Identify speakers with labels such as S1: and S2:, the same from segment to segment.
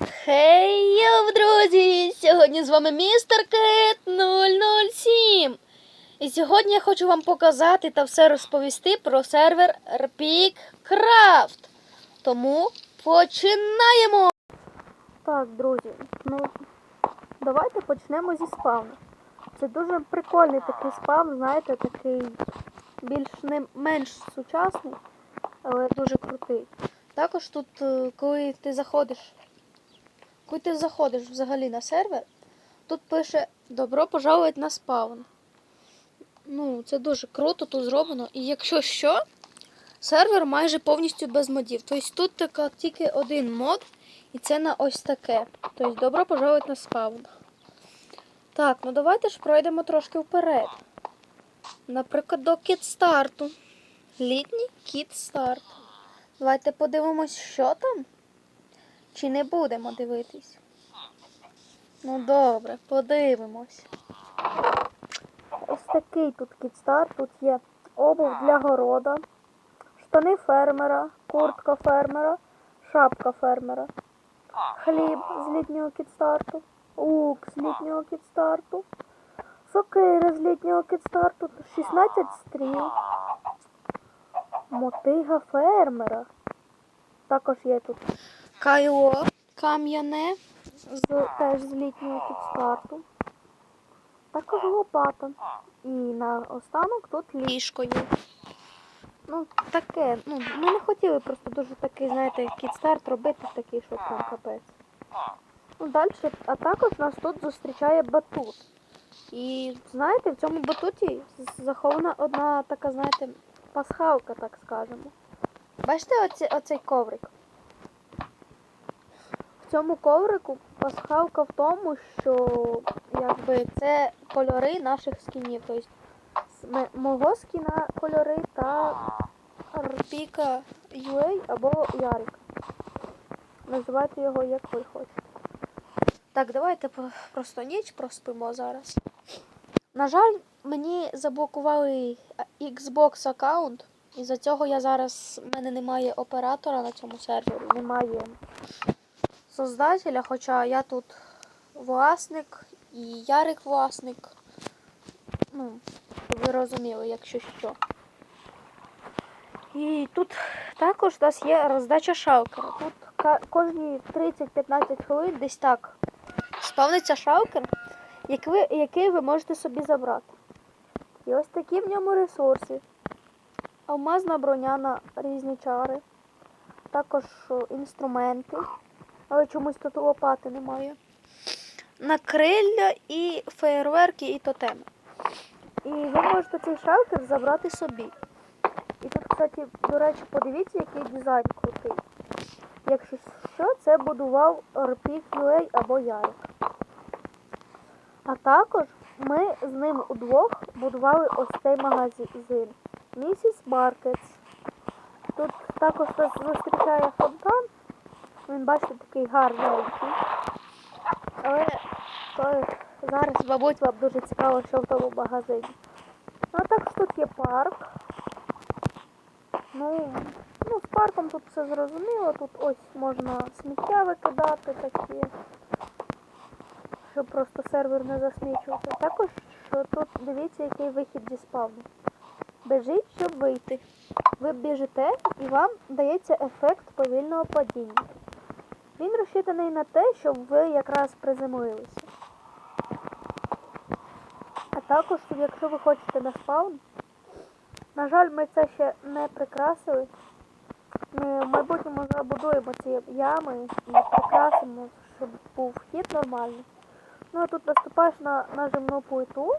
S1: Хей, друзі! Сьогодні з вами містер Кет 007. І сьогодні я хочу вам показати та все розповісти про сервер Rpik Craft. Тому починаємо! Так, друзі, ну давайте почнемо зі спавну. Це дуже прикольний такий спавн, знаєте, такий більш не менш сучасний, але дуже крутий. Також тут, е, коли ти заходиш коли ти заходиш взагалі на сервер, тут пише Добро пожаловать на спаун. Ну, це дуже круто тут зроблено. І якщо що, сервер майже повністю без модів. Тобто тут така тільки один мод, і це на ось таке. Тобто добро пожаловать на спаун. Так, ну давайте ж пройдемо трошки вперед. Наприклад, до кіт-старту. Літній кіт-старт. Давайте подивимось, що там. Чи не будемо дивитись? Ну добре, подивимось. Ось такий тут кітстар. Тут є обув для города, штани фермера, куртка фермера, шапка фермера, хліб з літнього кітстарту, лук з літнього кітстарту, сокири з літнього кітстарту, 16 стріл, мотига фермера. Також є тут Кайло кам'яне теж з літнього підстарту. Також лопата. І на останок тут ліжко є. Ну, таке. Ну, ми не хотіли просто дуже такий, знаєте, кітстарт робити такий, що там капець. Ну, далі, а також нас тут зустрічає батут. І знаєте, в цьому батуті захована одна така, знаєте, пасхалка, так скажемо. Бачите оці, оцей коврик? Цьому коврику пасхалка в тому, що якби це кольори наших скінів. Тобто мого скіна кольори та Рпіка UA або Ярик. Називайте його як ви хочете. Так, давайте просто ніч проспимо зараз. На жаль, мені заблокували Xbox аккаунт. І за цього я зараз. в мене немає оператора на цьому сервері, немає создателя, хоча я тут власник і Ярик власник. Ну, ви розуміли, якщо що. І тут також у нас є роздача шалкера. Тут кожні 30-15 хвилин десь так спавниться шалкер, який ви можете собі забрати. І ось такі в ньому ресурси. Алмазна броня на різні чари. Також інструменти. Але чомусь тут лопати немає. Накрилля і феєрверки і тотеми. І ви можете цей шелтер забрати собі. І тут, кстати, до речі, подивіться, який дизайн крутий. Якщо що, це будував Рпік або Ярик. А також ми з ним удвох будували ось цей магазин. Місіс Маркетс. Тут також зустрічає фонтан. Він, бачите, такий гарненький. Але то зараз, мабуть, вам дуже цікаво, що в тому магазині. Ну, а також тут є парк. Ну, ну, з парком тут все зрозуміло. Тут ось можна сміття викидати такі, щоб просто сервер не засмічувався. Також що тут дивіться, який вихід зі спавну. Біжіть, щоб вийти. Ви біжите і вам дається ефект повільного падіння. Він розчитаний на те, щоб ви якраз приземлилися. А також, якщо ви хочете на спаун, на жаль, ми це ще не прикрасили. Ми в майбутньому забудуємо ці ями і прикрасимо, щоб був вхід нормальний. Ну а тут наступаєш на нажимну плиту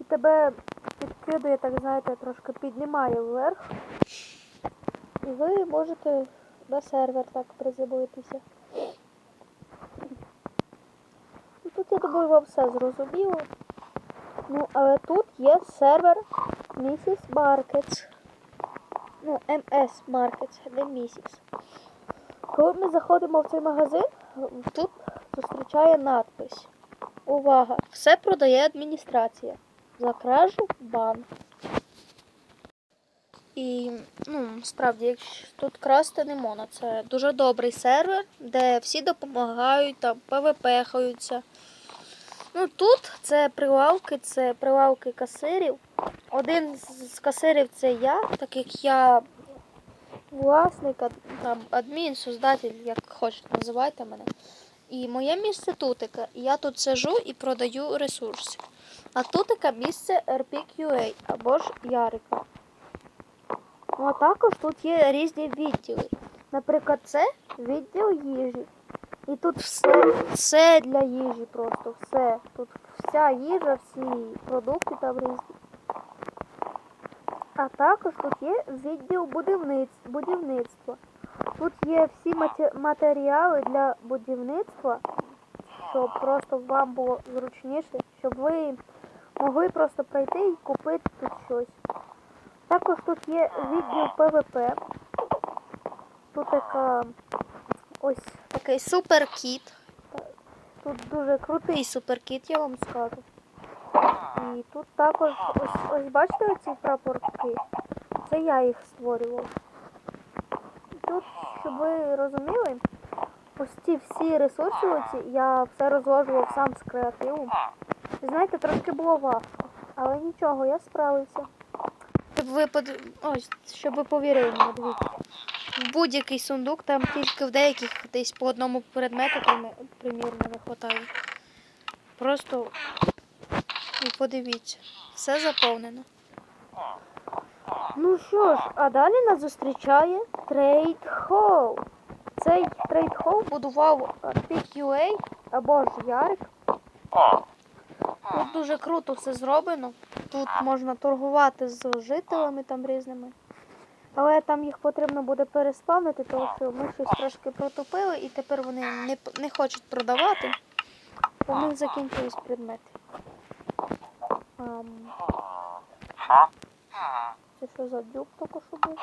S1: і тебе підкидує, так знаєте, трошки піднімає вверх. І ви можете на сервер так приземлитися. Ну, Тут, я думаю, вам все зрозуміло. Ну, але тут є сервер Mrs. Markets. Ну, MS Markets, не Mrs. Коли ми заходимо в цей магазин, тут зустрічає надпис. Увага! Все продає адміністрація. За кражу бан. І ну, справді, тут красти не можна. Це дуже добрий сервер, де всі допомагають, там ПВП хаються. Ну тут це прилавки, це прилавки касирів. Один з касирів це я, так як я власник, там, адмін, создатель, як хочете, називайте мене. І моє місце тутика. Я тут сижу і продаю ресурси. А тутика місце RPQA або ж Ярика. Ну а також тут є різні відділи. Наприклад, це відділ їжі. І тут все, все для їжі просто, все. Тут вся їжа, всі продукти там різні. А також тут є відділ будівництва. Тут є всі матеріали для будівництва, щоб просто вам було зручніше, щоб ви могли просто прийти і купити тут щось. Також тут є відділ ПВП. Тут така ось такий суперкіт. Тут дуже крутий суперкіт, я вам скажу. І тут також ось, ось бачите оці прапорки? Це я їх створював. І Тут, щоб ви розуміли, ось ці всі ресурси оці я все розложував сам з креативу. І знаєте, трошки було важко. Але нічого, я справився. Щоб ви под... Ось, щоб ви повірили мені, дивіться. Будь-який сундук, там тільки в деяких десь по одному предмету примірно вистачає. Просто і подивіться, все заповнено. Ну що ж, а далі нас зустрічає Трейд Холл. Цей Трейд Холл будував PQA або ж Ярик. Тут дуже круто все зроблено. Тут можна торгувати з жителями там різними. Але там їх потрібно буде переспавнити, тому що ми щось трошки протопили і тепер вони не, не хочуть продавати. У них закінчились предмети. Ам, це що за дюб тільки що був?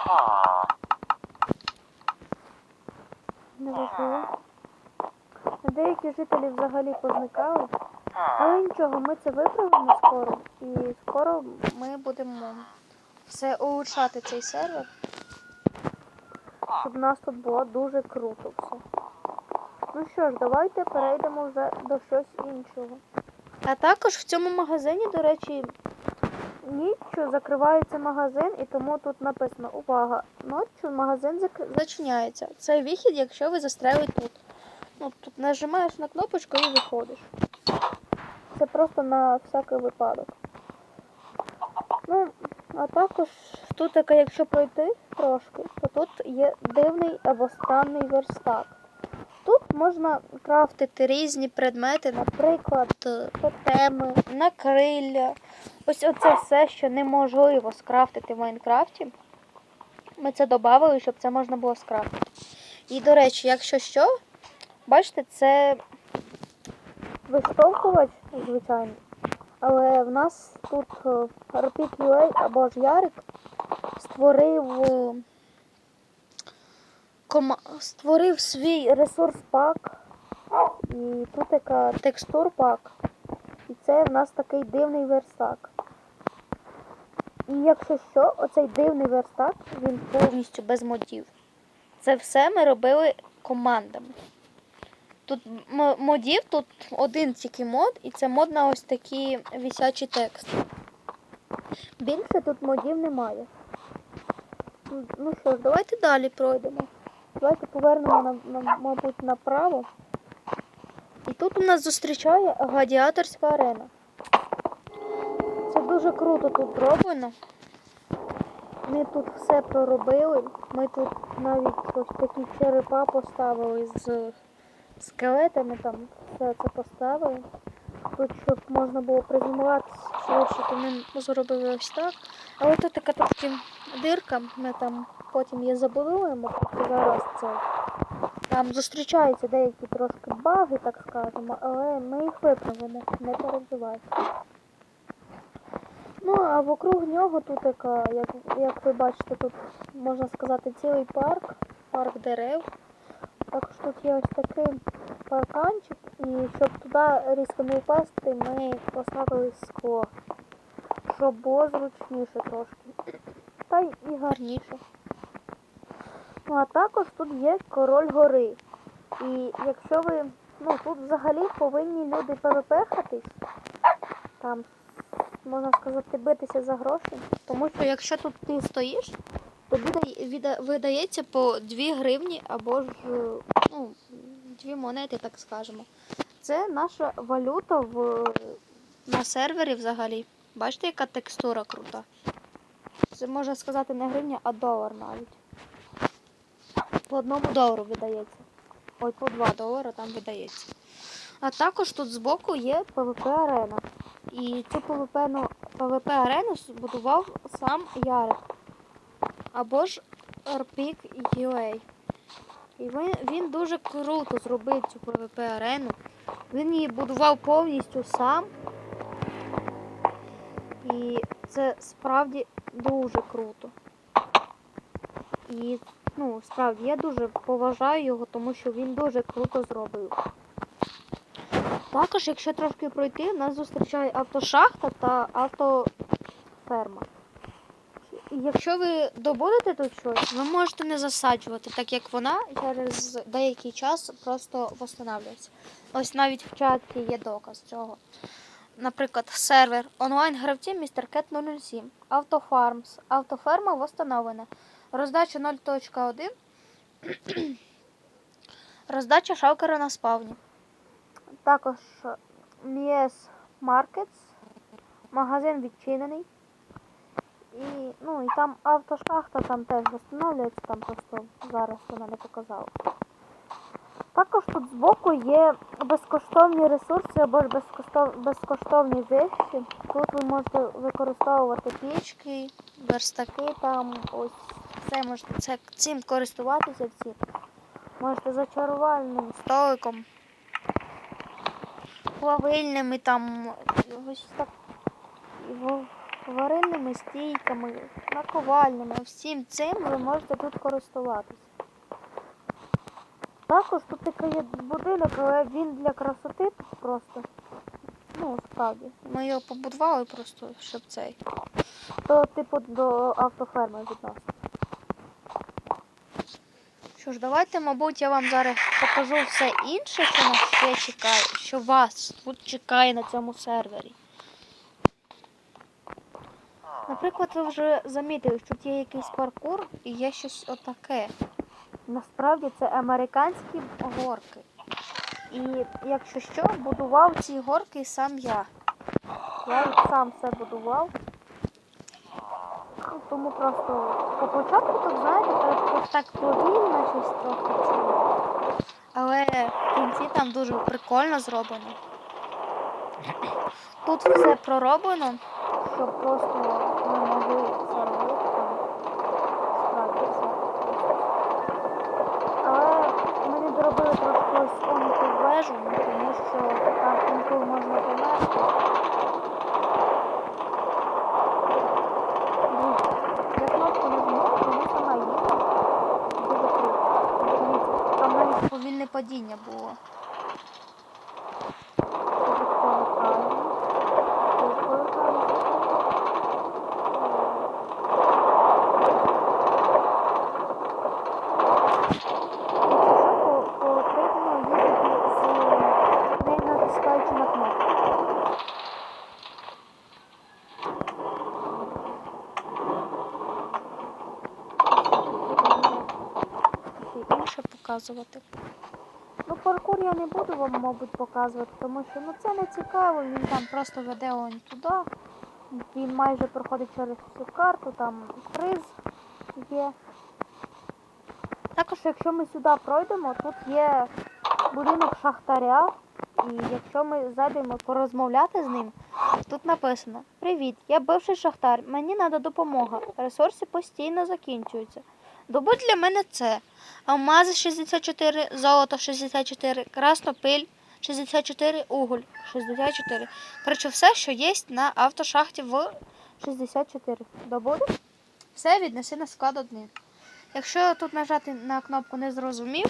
S1: Неважливо. Деякі жителі взагалі позникали. Але нічого, ми це виправимо скоро. І скоро ми будемо все улучшати цей сервер. Щоб у нас тут було дуже круто все. Ну що ж, давайте перейдемо вже до щось іншого. А також в цьому магазині, до речі, ніччю закривається магазин, і тому тут написано Увага! Ночі магазин зак- зачиняється. Це вихід, якщо ви застряли тут. Ну, тут нажимаєш на кнопочку і виходиш. Це просто на всякий випадок. Ну, а також тут, якщо пройти трошки, то тут є дивний або странний верстак. Тут можна крафтити різні предмети, наприклад, тотеми, накрилля. Ось оце все, що неможливо скрафтити в Майнкрафті. Ми це додали, щоб це можна було скрафтити. І, до речі, якщо що, бачите, це виштовхувач, звичайно. Але в нас тут е, RPQA або ж Ярик створив, е, кома... створив свій ресурс пак. І тут така текстур пак. І це в нас такий дивний верстак. І якщо що, оцей дивний верстак, він повністю без модів. Це все ми робили командами. Тут модів, тут один тільки мод, і це мод на ось такі висячі тексти. Більше тут модів немає. Ну що ж, давайте далі пройдемо. Давайте повернемо, на, на, мабуть, направо. І тут у нас зустрічає гладіаторська арена. Це дуже круто тут зроблено. Ми тут все проробили. Ми тут навіть ось такі черепа поставили з скелетами, там все це поставили. Тут, щоб можна було приземлятися швидше, то ми зробили ось так. Але тут така трошки дирка, ми там потім її забудуємо, просто зараз це. Там зустрічаються деякі трошки баги, так скажемо, але ми їх виправимо, не переживайте. Ну, а вокруг нього тут така, як, як ви бачите, тут можна сказати цілий парк, парк дерев. Також тут є ось такий парканчик, і щоб туди різко не впасти, ми поставили скло, щоб було зручніше трошки. та й і гарніше. Ну а також тут є король гори. І якщо ви, ну тут взагалі повинні люди ПВП-хатись, там, можна сказати, битися за гроші. Тому що якщо тут ти стоїш, тобі видається по 2 гривні або ж ну, 2 монети, так скажемо. Це наша валюта в, на сервері взагалі. Бачите, яка текстура крута? Це можна сказати не гривня, а долар навіть. По одному долару видається. Ой, по 2 долара там видається. А також тут збоку є PvP арена. І цю PvP, ну, збудував сам Ярик. Або ж Arpik UA. І він, він дуже круто зробив цю PvP арену. Він її будував повністю сам. І це справді дуже круто. І ну, справді я дуже поважаю його, тому що він дуже круто зробив. Також, якщо трошки пройти, нас зустрічає автошахта та автоферма. Якщо ви добудете тут щось, ви можете не засаджувати, так як вона через деякий час просто восстанавлюється. Ось навіть в чаті є доказ цього. Наприклад, сервер онлайн-гравці Містер Кет 007, Автофармс, автоферма восстановлена. Роздача 0.1. Роздача шалкера на спавні. Також Mies Markets. Магазин відчинений. І, ну, і там автошахта там теж встановлюється, там просто зараз вона не показала. Також тут збоку є безкоштовні ресурси або ж безкоштов... безкоштовні вещі. Тут ви можете використовувати пічки, верстаки, там ось все можете це, цим користуватися всім. Можете зачарувальним столиком, плавильними там, ось так і стійками, наковальними. Всім цим ви можете тут користуватися. Також тут такий є будинок, але він для красоти просто. Ну, справді. Ми його побудували просто, щоб цей. То, типу, до автоферми відносно. Що ж, давайте, мабуть, я вам зараз покажу все інше, що нас ще чекає, що вас тут чекає на цьому сервері. Наприклад, ви вже замітили, що тут є якийсь паркур і є щось отаке. Насправді це американські горки. І якщо що, будував ці горки сам я. Я їх сам все будував. Ну, Тому просто по початку тут, знаєте, так, так повільно щось трохи це. Але в кінці там дуже прикольно зроблено. Тут все пророблено, щоб просто повільне падіння було. Тут повертаємо. Тут повертаємо. Якщо що, по- потрібно їздити з не натискаючи на кнопку. Ще інше показувати. Ну, паркур я не буду вам, мабуть, показувати, тому що ну, це не цікаво, він там просто веде он туди. Він майже проходить через всю карту, там приз є. Також, якщо ми сюди пройдемо, тут є будинок шахтаря. І якщо ми зайдемо порозмовляти з ним, тут написано: Привіт, я бивший шахтар, мені треба допомога. Ресурси постійно закінчуються. Добудь для мене це. Алмази 64, золото 64, краснопиль 64, уголь 64. Коротше, все, що є на автошахті в 64. Добудеш? Все віднеси на склад один. Якщо тут нажати на кнопку не зрозумів,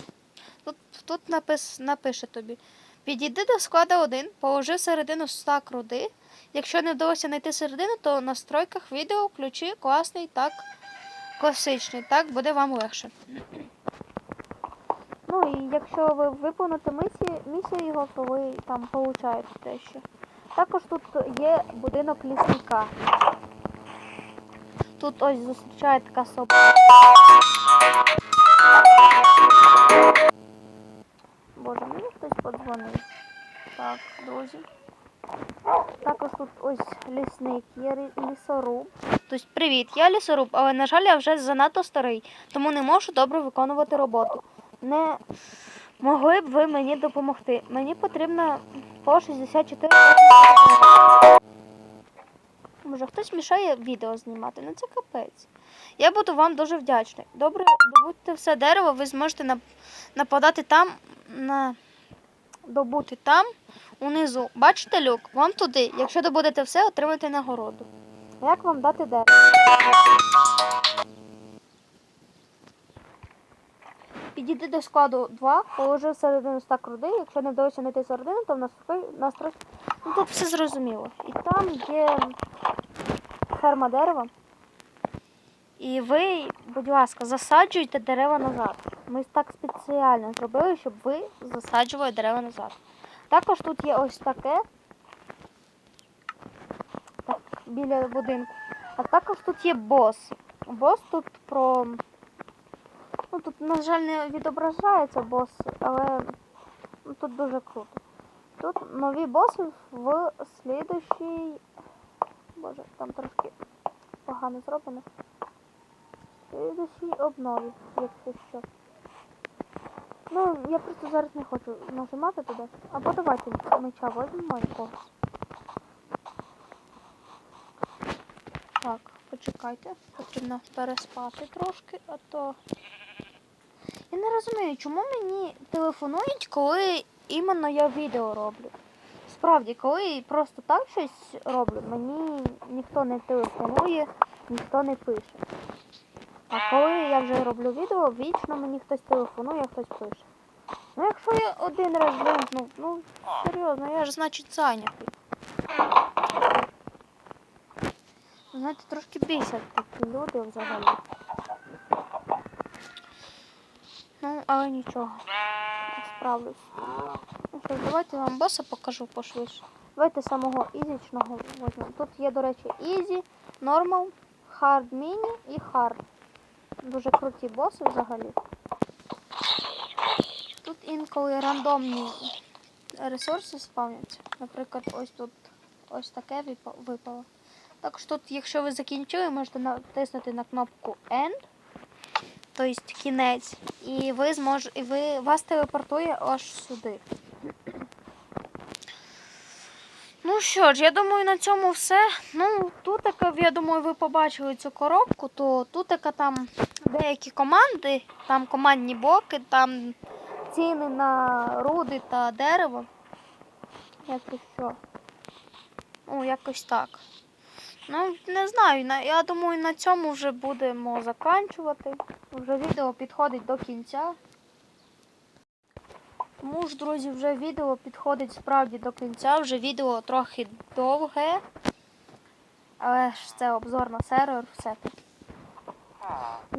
S1: тут, тут напис, напише тобі. Підійди до складу 1, положи всередину стак руди. Якщо не вдалося знайти середину, то в настройках відео включи класний так класичний, так буде вам легше. Ну і якщо ви виконуєте місію, місію його, то ви там получаєте те що. Також тут є будинок лісника. Тут ось зустрічає така собака. Боже, мені хтось подзвонив. Так, друзі. Також тут ось лісник, є лісоруб. Тобто, привіт, я лісоруб, але на жаль, я вже занадто старий, тому не можу добре виконувати роботу. Не могли б ви мені допомогти? Мені потрібно по 64. Може, хтось мішає відео знімати, ну це капець. Я буду вам дуже вдячний. Добре, добудьте все дерево, ви зможете нап- нападати там, на... добути там, унизу. Бачите люк? Вон туди. Якщо добудете все, отримаєте нагороду. Як вам дати дерево? Підійди до складу 2, положи всередину стак руди. Якщо не вдалося знайти середину, то в нас настрой. Ну тут все зрозуміло. І там є ферма дерева. І ви, будь ласка, засаджуйте дерева назад. Ми так спеціально зробили, щоб ви засаджували дерева назад. Також тут є ось таке. Так, біля будинку. А також тут є бос. Бос тут про. Ну тут, на жаль, не відображається бос, але ну, тут дуже круто. Тут нові боси в слідущій. Боже, там трошки погано зроблено. В слідущій обнові, якщо що. Ну, я просто зараз не хочу нажимати туди. Або давайте меча возьмемо якогось. Так, почекайте. Потрібно переспати трошки, а то. Я не розумію, чому мені телефонують, коли іменно я відео роблю. Справді, коли просто так щось роблю, мені ніхто не телефонує, ніхто не пише. А коли я вже роблю відео, вічно мені хтось телефонує, хтось пише. Ну якщо я один раз вимкнув, ну серйозно, я ж значить зайнятий. Знаєте, трошки бісять такі люди взагалі. Ну, але нічого. Справлюсь. Ну що, давайте вам боса покажу пошвидше. Давайте самого ізічного возьмемо. Тут є, до речі, ізі, нормал, хард міні і хард. Дуже круті боси взагалі. Тут інколи рандомні ресурси спавняться. Наприклад, ось тут ось таке випа- випало. Також тут, якщо ви закінчили, можете натиснути на кнопку End, тобто кінець, і ви змож... і ви вас телепортує аж сюди. Ну що ж, я думаю, на цьому все. Ну, тут, я думаю, ви побачили цю коробку, то тут таке там деякі команди, там командні блоки, там ціни на руди та дерево. Якось що. Ну, якось так. Ну, не знаю, я думаю, на цьому вже будемо заканчувати. Вже відео підходить до кінця. Тому ж, друзі, вже відео підходить справді до кінця. Вже відео трохи довге. Але ж це обзор на сервер, все. Ну,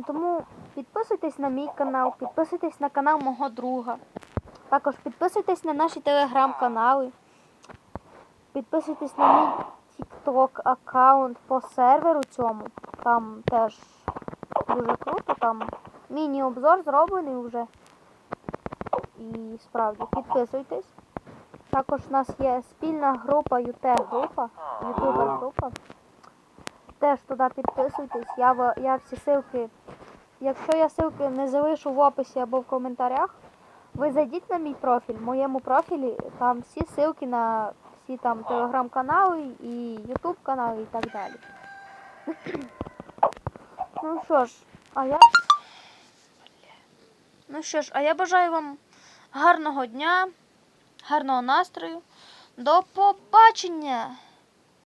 S1: Тому підписуйтесь на мій канал, підписуйтесь на канал мого друга. Також підписуйтесь на наші телеграм-канали. Підписуйтесь на мій TikTok аккаунт по серверу цьому. Там теж дуже круто. Там міні-обзор зроблений вже. І справді підписуйтесь. Також у нас є спільна група ют група, ютубер група Теж туди підписуйтесь. Я, в- я всі ссылки, якщо я ссылки не залишу в описі або в коментарях, ви зайдіть на мій профіль. В моєму профілі там всі ссылки на всі там телеграм-канали і ютуб канали і так далі. ну що ж, а я. Ну що ж, а я бажаю вам гарного дня, гарного настрою. До побачення!